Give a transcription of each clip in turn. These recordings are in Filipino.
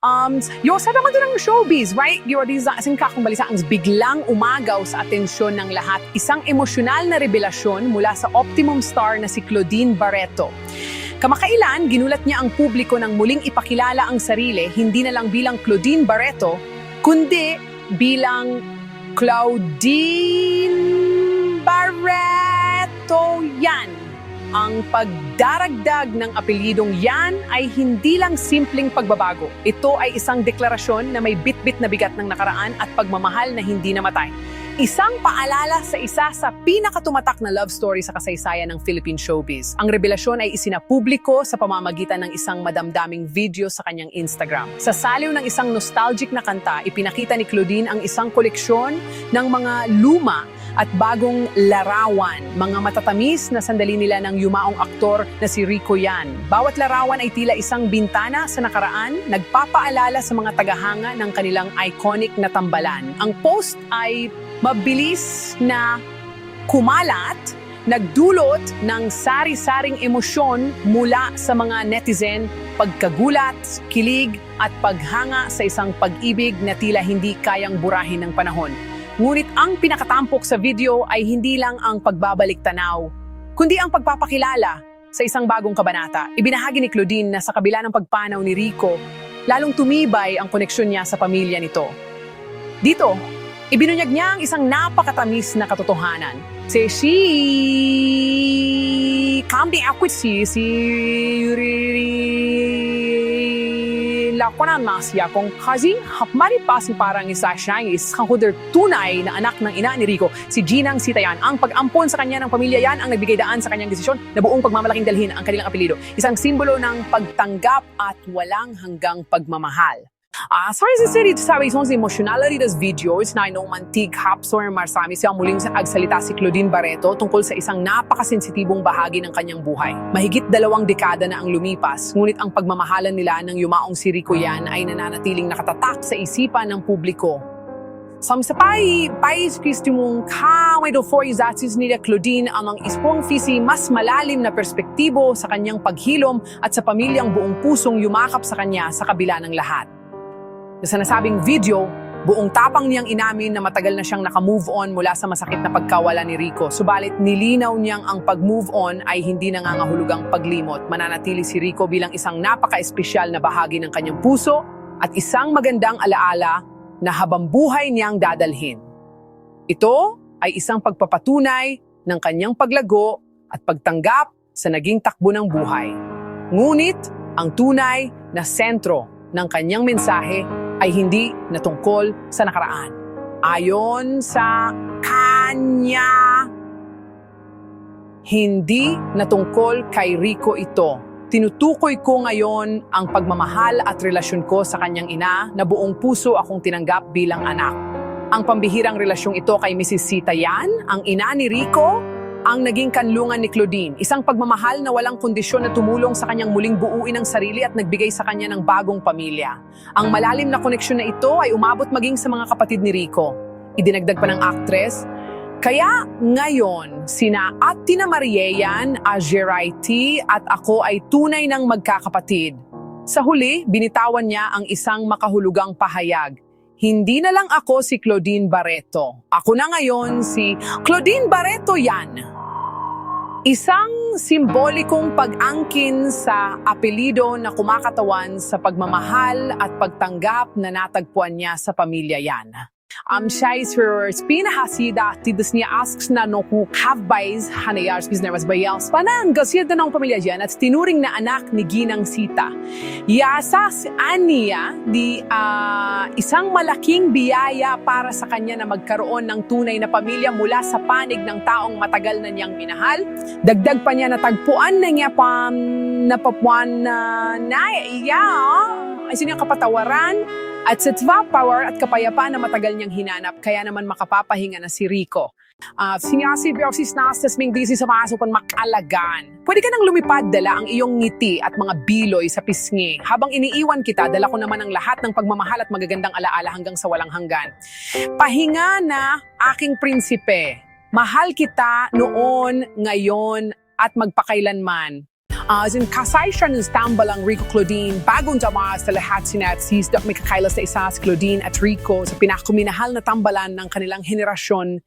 Um, yo, sa naman ng showbiz, right? Yo, di sa asing kakumbalisa ang biglang umagaw sa atensyon ng lahat. Isang emosyonal na revelasyon mula sa optimum star na si Claudine Barreto. Kamakailan, ginulat niya ang publiko ng muling ipakilala ang sarili, hindi na lang bilang Claudine Barreto, kundi bilang Claudine Barreto yan. Ang pagdaragdag ng apelidong yan ay hindi lang simpleng pagbabago. Ito ay isang deklarasyon na may bit-bit na bigat ng nakaraan at pagmamahal na hindi namatay. Isang paalala sa isa sa pinakatumatak na love story sa kasaysayan ng Philippine showbiz. Ang revelasyon ay isinapubliko sa pamamagitan ng isang madamdaming video sa kanyang Instagram. Sa saliw ng isang nostalgic na kanta, ipinakita ni Claudine ang isang koleksyon ng mga luma at bagong larawan, mga matatamis na sandali nila ng yumaong aktor na si Rico Yan. Bawat larawan ay tila isang bintana sa nakaraan, nagpapaalala sa mga tagahanga ng kanilang iconic na tambalan. Ang post ay mabilis na kumalat, nagdulot ng sari-saring emosyon mula sa mga netizen, pagkagulat, kilig at paghanga sa isang pag-ibig na tila hindi kayang burahin ng panahon. Ngunit ang pinakatampok sa video ay hindi lang ang pagbabalik tanaw, kundi ang pagpapakilala sa isang bagong kabanata. Ibinahagi ni Claudine na sa kabila ng pagpanaw ni Rico, lalong tumibay ang koneksyon niya sa pamilya nito. Dito, ibinunyag niya ang isang napakatamis na katotohanan. Si si kami ako si si lakonan mas siya kung kasi hapmari pa si parang isa siya is kahuder tunay na anak ng ina ni Rico, si Ginang Sitayan. Ang pag-ampon sa kanya ng pamilya yan ang nagbigay daan sa kanyang desisyon na buong pagmamalaking dalhin ang kanilang apelido. Isang simbolo ng pagtanggap at walang hanggang pagmamahal. Ah, sorry sa siri sabi sa emotionality des videos na inong mantig hapsor marsami siya muling sa agsalita si Claudine Barreto tungkol sa isang napakasensitibong bahagi ng kanyang buhay. Mahigit dalawang dekada na ang lumipas, ngunit ang pagmamahalan nila ng yumaong si Rico yan ay nananatiling nakatatak sa isipan ng publiko. Som sa pai, pais Kristi mong kamay do for izatis nila Claudine ang ang ispong fisi mas malalim na perspektibo sa kanyang paghilom at sa pamilyang buong pusong yumakap sa kanya sa kabila ng lahat. Sa nasabing video, buong tapang niyang inamin na matagal na siyang nakamove on mula sa masakit na pagkawala ni Rico. Subalit nilinaw niyang ang pag-move on ay hindi nangangahulugang paglimot. Mananatili si Rico bilang isang napaka-espesyal na bahagi ng kanyang puso at isang magandang alaala na habang buhay niyang dadalhin. Ito ay isang pagpapatunay ng kanyang paglago at pagtanggap sa naging takbo ng buhay. Ngunit ang tunay na sentro ng kanyang mensahe ay hindi natungkol sa nakaraan. Ayon sa kanya, hindi natungkol kay Rico ito. Tinutukoy ko ngayon ang pagmamahal at relasyon ko sa kanyang ina na buong puso akong tinanggap bilang anak. Ang pambihirang relasyong ito kay Mrs. Sita Yan, ang ina ni Rico, ang naging kanlungan ni Claudine. Isang pagmamahal na walang kondisyon na tumulong sa kanyang muling buuin ang sarili at nagbigay sa kanya ng bagong pamilya. Ang malalim na koneksyon na ito ay umabot maging sa mga kapatid ni Rico. Idinagdag pa ng actress, kaya ngayon, sina Atina Marieyan, Ajeraiti at ako ay tunay ng magkakapatid. Sa huli, binitawan niya ang isang makahulugang pahayag. Hindi na lang ako si Claudine Barreto. Ako na ngayon si Claudine Barreto yan. Isang simbolikong pag-angkin sa apelido na kumakatawan sa pagmamahal at pagtanggap na natagpuan niya sa pamilya yan. Um, siya is her pinahasida tidos niya asks na no kung have-buys hanayars business bayals panang gasiyad na ng pamilya dyan at tinuring na anak ni Ginang Sita. Yasas aniya di ah, isang malaking biyaya para sa kanya na magkaroon ng tunay na pamilya mula sa panig ng taong matagal na niyang minahal. Dagdag pa niya na tagpuan na niya pa napapuan na na iya siniyang kapatawaran at sa tva power at kapayapaan na matagal niyang hinanap, kaya naman makapapahinga na si Rico. Uh, sinyasi biosis nastas ming disi sa masupan makalagan. Pwede ka nang lumipad dala ang iyong ngiti at mga biloy sa pisngi. Habang iniiwan kita, dala ko naman ang lahat ng pagmamahal at magagandang alaala hanggang sa walang hanggan. Pahinga na aking prinsipe. Mahal kita noon, ngayon, at magpakailanman. Uh, as in, kasay siya ng tambalang Rico Claudine, bagong dama sa lahat sina at sis, may kakailas na isa si Claudine at Rico sa pinakaminahal na tambalan ng kanilang henerasyon.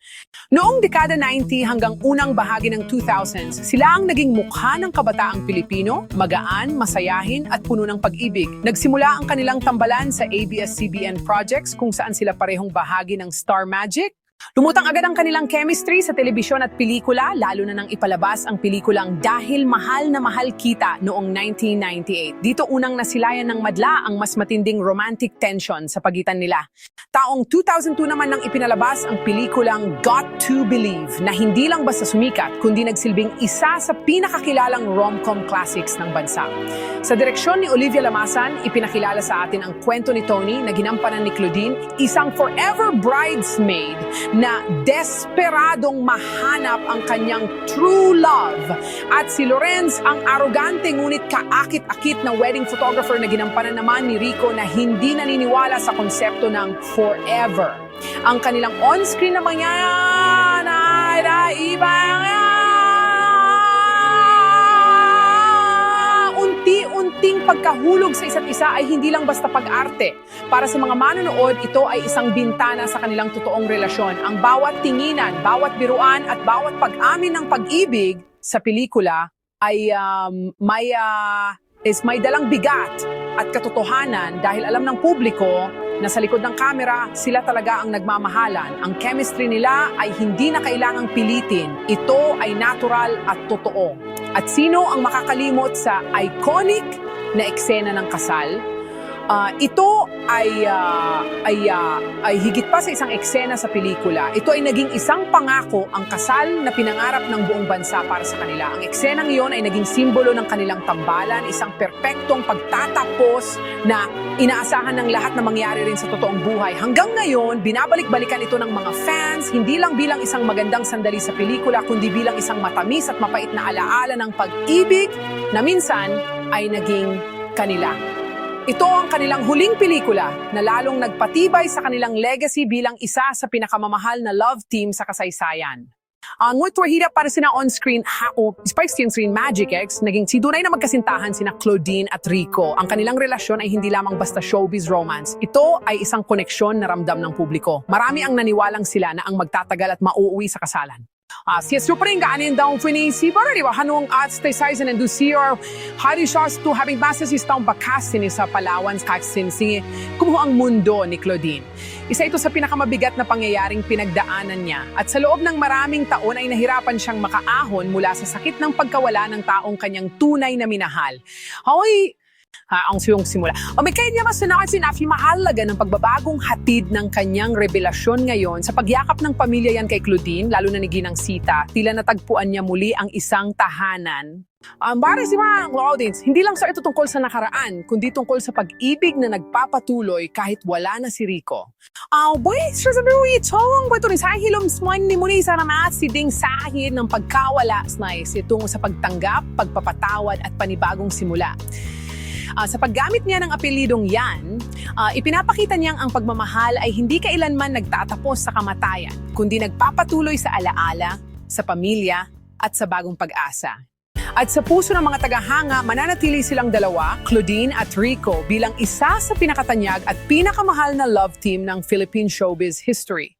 Noong dekada 90 hanggang unang bahagi ng 2000s, sila ang naging mukha ng kabataang Pilipino, magaan, masayahin at puno ng pag-ibig. Nagsimula ang kanilang tambalan sa ABS-CBN projects kung saan sila parehong bahagi ng Star Magic, Lumutang agad ang kanilang chemistry sa telebisyon at pelikula, lalo na nang ipalabas ang pelikulang Dahil Mahal na Mahal Kita noong 1998. Dito unang nasilayan ng madla ang mas matinding romantic tension sa pagitan nila. Taong 2002 naman nang ipinalabas ang pelikulang Got to Believe na hindi lang basta sumikat, kundi nagsilbing isa sa pinakakilalang rom-com classics ng bansa. Sa direksyon ni Olivia Lamasan, ipinakilala sa atin ang kwento ni Tony na ginampanan ni Claudine, isang forever bridesmaid na desperadong mahanap ang kanyang true love. At si Lorenz, ang arogante ngunit kaakit-akit na wedding photographer na ginampanan naman ni Rico na hindi naniniwala sa konsepto ng forever. Ang kanilang on-screen na mangyayari ay naiba pagkahulog sa isa't isa ay hindi lang basta pag-arte. Para sa mga manonood, ito ay isang bintana sa kanilang totoong relasyon. Ang bawat tinginan, bawat biruan at bawat pag-amin ng pag-ibig sa pelikula ay um, may ah, is may dalang bigat at katotohanan dahil alam ng publiko na sa likod ng kamera, sila talaga ang nagmamahalan. Ang chemistry nila ay hindi na kailangang pilitin. Ito ay natural at totoo. At sino ang makakalimot sa iconic na eksena ng kasal? Ah, ito ay, ah, ay, ah, ay higit pa sa isang eksena sa pelikula. Ito ay naging isang pangako ang kasal na pinangarap ng buong bansa para sa kanila. Ang eksenang iyon ay naging simbolo ng kanilang tambalan, isang perpektong pagtatapos na inaasahan ng lahat na mangyari rin sa totoong buhay. Hanggang ngayon, binabalik-balikan ito ng mga fans, hindi lang bilang isang magandang sandali sa pelikula, kundi bilang isang matamis at mapait na alaala ng pag-ibig na minsan ay naging kanila. Ito ang kanilang huling pelikula na lalong nagpatibay sa kanilang legacy bilang isa sa pinakamamahal na love team sa kasaysayan. Ang uh, hirap para sina on-screen hao, Spikes screen Magic X, naging si Dunay na magkasintahan sina Claudine at Rico. Ang kanilang relasyon ay hindi lamang basta showbiz romance. Ito ay isang koneksyon na ramdam ng publiko. Marami ang naniwalang sila na ang magtatagal at mauuwi sa kasalan. Ah, si Supring ganin daw finisibar, di ba? Hanong at stay size and do see your hari shots to having masses is taong bakas ni sa Palawan kaksin si kumuha ang mundo ni Claudine. Isa ito sa pinakamabigat na pangyayaring pinagdaanan niya at sa loob ng maraming taon ay nahirapan siyang makaahon mula sa sakit ng pagkawala ng taong kanyang tunay na minahal. Hoy, ha, ang siyong simula. O may kaya niya masanakan si Nafi mahalaga ng pagbabagong hatid ng kanyang revelasyon ngayon sa pagyakap ng pamilya yan kay Claudine, lalo na ni Ginang Sita, tila natagpuan niya muli ang isang tahanan. Um, para si mga audience, hindi lang sa ito tungkol sa nakaraan, kundi tungkol sa pag-ibig na nagpapatuloy kahit wala na si Rico. Ah, boy, siya sabi mo ito, ang bato ni sa hilom sman ni muli sa namat si Ding sahid ng pagkawala nice tungo sa pagtanggap, pagpapatawad at panibagong simula. Ah, sa paggamit niya ng apelidong yan, ah, ipinapakita niyang ang pagmamahal ay hindi kailanman nagtatapos sa kamatayan, kundi nagpapatuloy sa alaala, sa pamilya, at sa bagong pag-asa. At sa puso ng mga tagahanga, mananatili silang dalawa, Claudine at Rico, bilang isa sa pinakatanyag at pinakamahal na love team ng Philippine showbiz history.